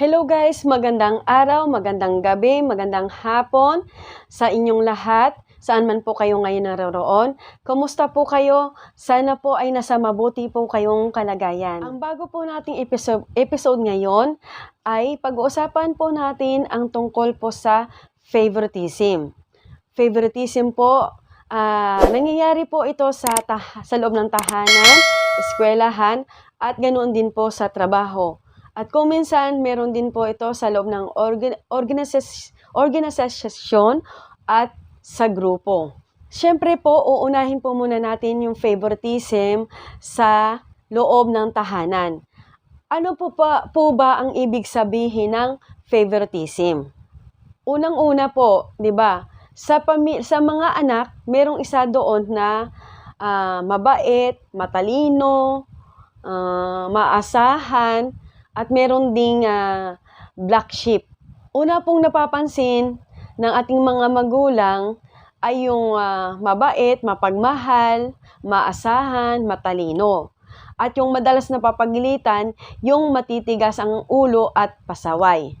Hello guys, magandang araw, magandang gabi, magandang hapon sa inyong lahat. Saan man po kayo ngayon naroroon. Kumusta po kayo? Sana po ay nasa mabuti po kayong kalagayan. Ang bago po nating episode, episode ngayon ay pag-uusapan po natin ang tungkol po sa favoritism. Favoritism po, ah, nangyayari po ito sa, sa loob ng tahanan, eskwelahan, at ganoon din po sa trabaho. At kung minsan, meron din po ito sa loob ng organ- organizas- at sa grupo. Siyempre po, uunahin po muna natin yung favoritism sa loob ng tahanan. Ano po, pa, po ba ang ibig sabihin ng favoritism? Unang-una po, 'di ba? Sa sa mga anak, merong isa doon na ah, mabait, matalino, ah, maasahan, at meron ding ah, black sheep. Una pong napapansin ng ating mga magulang ay yung ah, mabait, mapagmahal, maasahan, matalino. At yung madalas napapagilitan, yung matitigas ang ulo at pasaway.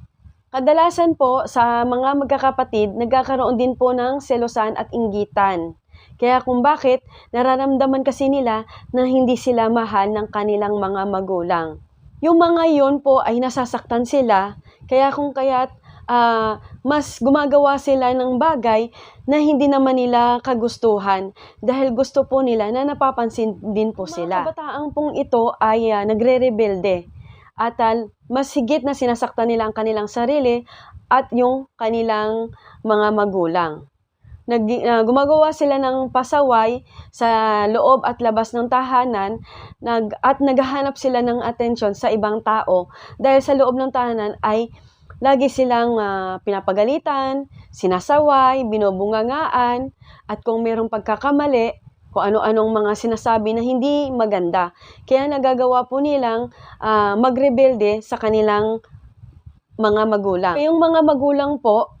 Kadalasan po sa mga magkakapatid, nagkakaroon din po ng selosan at inggitan. Kaya kung bakit, nararamdaman kasi nila na hindi sila mahal ng kanilang mga magulang. Yung mga yon po ay nasasaktan sila, kaya kung kaya't ah, mas gumagawa sila ng bagay na hindi naman nila kagustuhan dahil gusto po nila na napapansin din po sila. Mga kabataang pong ito ay ah, nagre-rebelde at ah, mas higit na sinasaktan nila ang kanilang sarili at yung kanilang mga magulang. Nag, ah, gumagawa sila ng pasaway sa loob at labas ng tahanan nag, at naghahanap sila ng atensyon sa ibang tao dahil sa loob ng tahanan ay lagi silang ah, pinapagalitan, sinasaway, binubungangaan at kung mayroong pagkakamali, kung ano-anong mga sinasabi na hindi maganda. Kaya nagagawa po nilang ah, magrebelde sa kanilang mga magulang. Yung mga magulang po,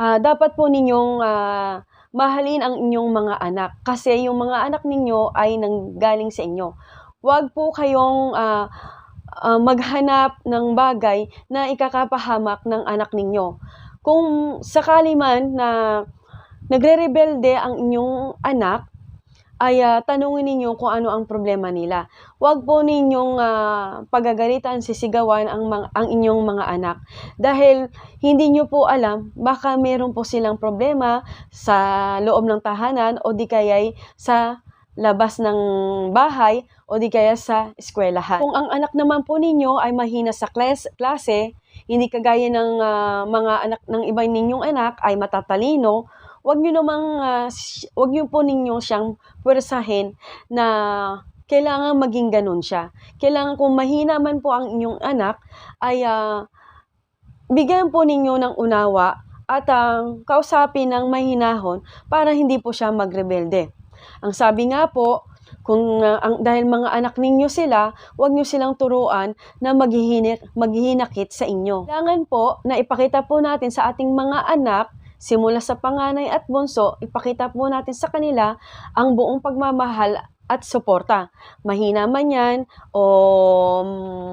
ah, dapat po ninyong ah, mahalin ang inyong mga anak kasi yung mga anak ninyo ay nanggaling sa inyo. Huwag po kayong ah, ah, maghanap ng bagay na ikakapahamak ng anak ninyo. Kung sakali man na nagre-rebelde ang inyong anak, ay ah, tanungin ninyo kung ano ang problema nila. Huwag po ninyong ah, pagagalitan, sisigawan ang, mga, ang inyong mga anak. Dahil hindi nyo po alam, baka meron po silang problema sa loob ng tahanan o di kaya'y sa labas ng bahay o di kaya sa eskwelahan. Kung ang anak naman po ninyo ay mahina sa klas, klase, hindi kagaya ng ah, mga anak ng iba ninyong anak ay matatalino, wag niyo namang ah, s- wag niyo po ninyo siyang pwersahin na kailangan maging ganun siya. Kailangan kung mahina man po ang inyong anak ay ah, bigyan po ninyo ng unawa at ang kausapin ng mahinahon para hindi po siya magrebelde. Ang sabi nga po, kung ah, ang, dahil mga anak ninyo sila, huwag nyo silang turuan na maghihinik, maghihinakit sa inyo. Kailangan po na ipakita po natin sa ating mga anak, simula sa panganay at bunso, ipakita po natin sa kanila ang buong pagmamahal at suporta. Mahina man yan o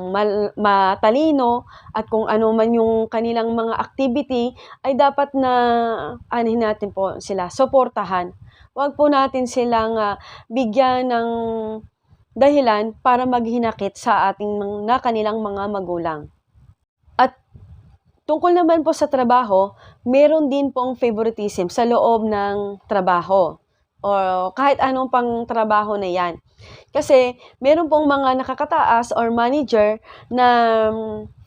mal- matalino at kung ano man yung kanilang mga activity ay dapat na anin natin po sila, suportahan. Huwag po natin silang ah, bigyan ng dahilan para maghinakit sa ating na kanilang mga magulang. Tungkol naman po sa trabaho, meron din pong favoritism sa loob ng trabaho o kahit anong pang trabaho na yan. Kasi meron pong mga nakakataas or manager na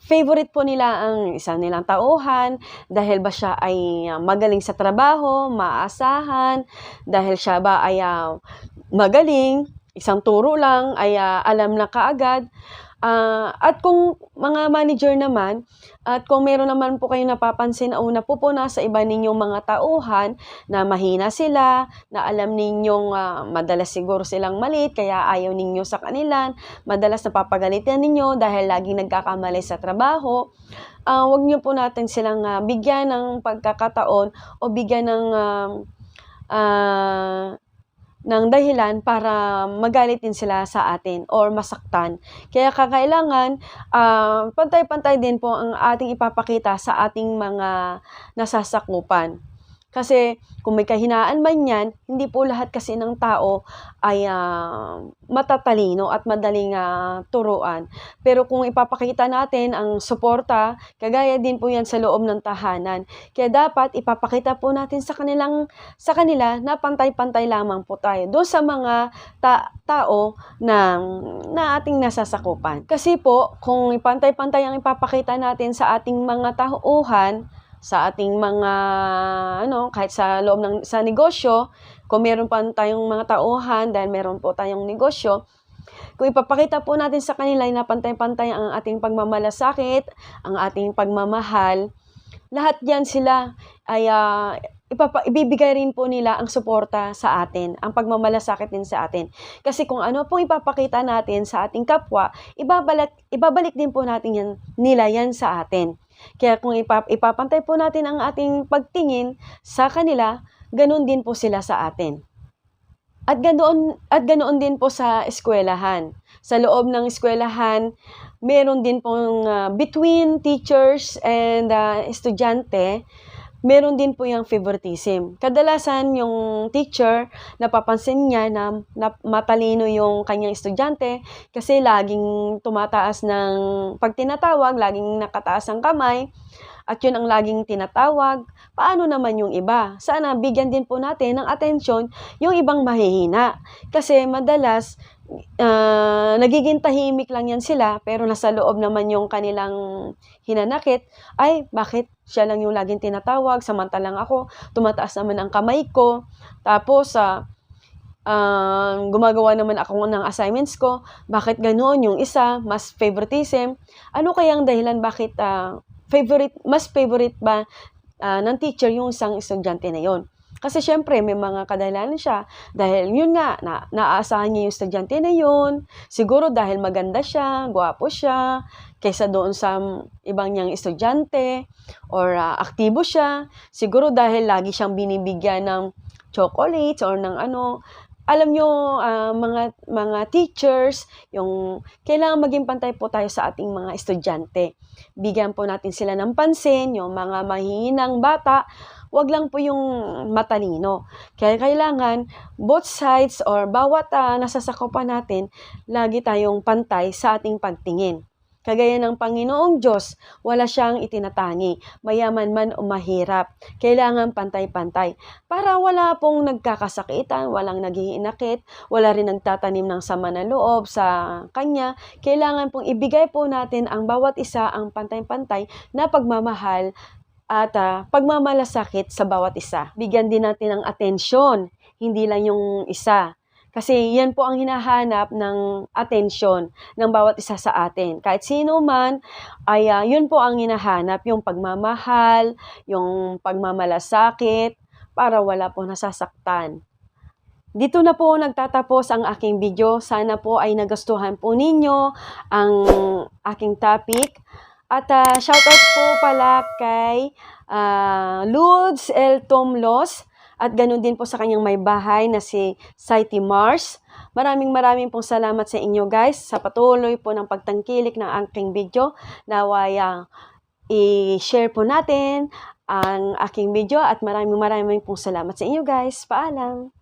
favorite po nila ang isang nilang tauhan dahil ba siya ay ah, magaling sa trabaho, maasahan, dahil siya ba ay ah, magaling, isang turo lang ay ah, alam na kaagad. Ah, at kung mga manager naman, at kung meron naman po kayong napapansin na una po po nasa iba ninyong mga tauhan na mahina sila, na alam ninyong ah, madalas siguro silang malit, kaya ayaw ninyo sa kanila, madalas napapagalitan ninyo dahil laging nagkakamali sa trabaho, ah wag niyo po natin silang ah, bigyan ng pagkakataon o bigyan ng ah, ah, ng dahilan para magalit din sila sa atin or masaktan. Kaya kakailangan ah, pantay-pantay din po ang ating ipapakita sa ating mga nasasakupan. Kasi kung may kahinaan man yan, hindi po lahat kasi ng tao ay ah, matatalino at madaling ah, turuan. Pero kung ipapakita natin ang suporta, kagaya din po yan sa loob ng tahanan. Kaya dapat ipapakita po natin sa kanilang sa kanila na pantay-pantay lamang po tayo doon sa mga ta- tao na, na ating nasasakupan. Kasi po, kung pantay-pantay ang ipapakita natin sa ating mga tauhan, sa ating mga ano kahit sa loob ng sa negosyo kung meron pa tayong mga tauhan dahil meron po tayong negosyo kung ipapakita po natin sa kanila na pantay-pantay ang ating pagmamalasakit, ang ating pagmamahal, lahat yan sila ay ah, ipapa, ibibigay rin po nila ang suporta sa atin, ang pagmamalasakit din sa atin. Kasi kung ano pong ipapakita natin sa ating kapwa, ibabalik, ibabalik din po natin yan, nila yan sa atin. Kaya kung ipap, ipapantay po natin ang ating pagtingin sa kanila, ganun din po sila sa atin. At ganoon, at ganoon din po sa eskwelahan. Sa loob ng eskwelahan, meron din pong ah, between teachers and ah, estudyante, meron din po yung favoritism. Kadalasan yung teacher, napapansin niya na, na matalino yung kanyang estudyante kasi laging tumataas ng pag tinatawag, laging nakataas ang kamay at yun ang laging tinatawag. Paano naman yung iba? Sana bigyan din po natin ng atensyon yung ibang mahihina. Kasi madalas, ah, nagiging tahimik lang yan sila, pero nasa loob naman yung kanilang hinanakit, ay, bakit? Siya lang yung laging tinatawag, samantalang ako, tumataas naman ang kamay ko, tapos, sa gumagawa naman ako ng assignments ko, bakit ganoon yung isa, mas favoritism, ano kayang dahilan bakit ah, favorite, mas favorite ba ah, ng teacher yung isang estudyante na yon? Kasi syempre, may mga kadahilanan siya. Dahil yun nga, na, naaasahan niya yung estudyante na yun. Siguro dahil maganda siya, gwapo siya, kaysa doon sa ibang niyang estudyante. Or ah, aktibo siya. Siguro dahil lagi siyang binibigyan ng chocolates or ng ano. Alam nyo, ah, mga, mga teachers, yung kailangan maging pantay po tayo sa ating mga estudyante. Bigyan po natin sila ng pansin, yung mga mahihinang bata, wag lang po yung matalino. Kaya kailangan both sides or bawat uh, nasasakupan natin, lagi tayong pantay sa ating pagtingin. Kagaya ng Panginoong Diyos, wala siyang itinatangi, mayaman man o mahirap. Kailangan pantay-pantay. Para wala pong nagkakasakitan, walang naghihinakit, wala rin nagtatanim ng sama na loob sa kanya. Kailangan pong ibigay po natin ang bawat isa ang pantay-pantay na pagmamahal at ah, pagmamalasakit sa bawat isa. Bigyan din natin ng atensyon, hindi lang yung isa. Kasi yan po ang hinahanap ng atensyon ng bawat isa sa atin. Kahit sino man, ay ah, yun po ang hinahanap, yung pagmamahal, yung pagmamalasakit, para wala po nasasaktan. Dito na po nagtatapos ang aking video. Sana po ay nagustuhan po ninyo ang aking topic. At uh, shoutout po pala kay uh, Lourdes L. Tomlos at ganun din po sa kanyang may bahay na si Saiti Mars. Maraming maraming pong salamat sa inyo guys sa patuloy po ng pagtangkilik ng aking video. Naway uh, i-share po natin ang aking video at maraming maraming pong salamat sa inyo guys. Paalam!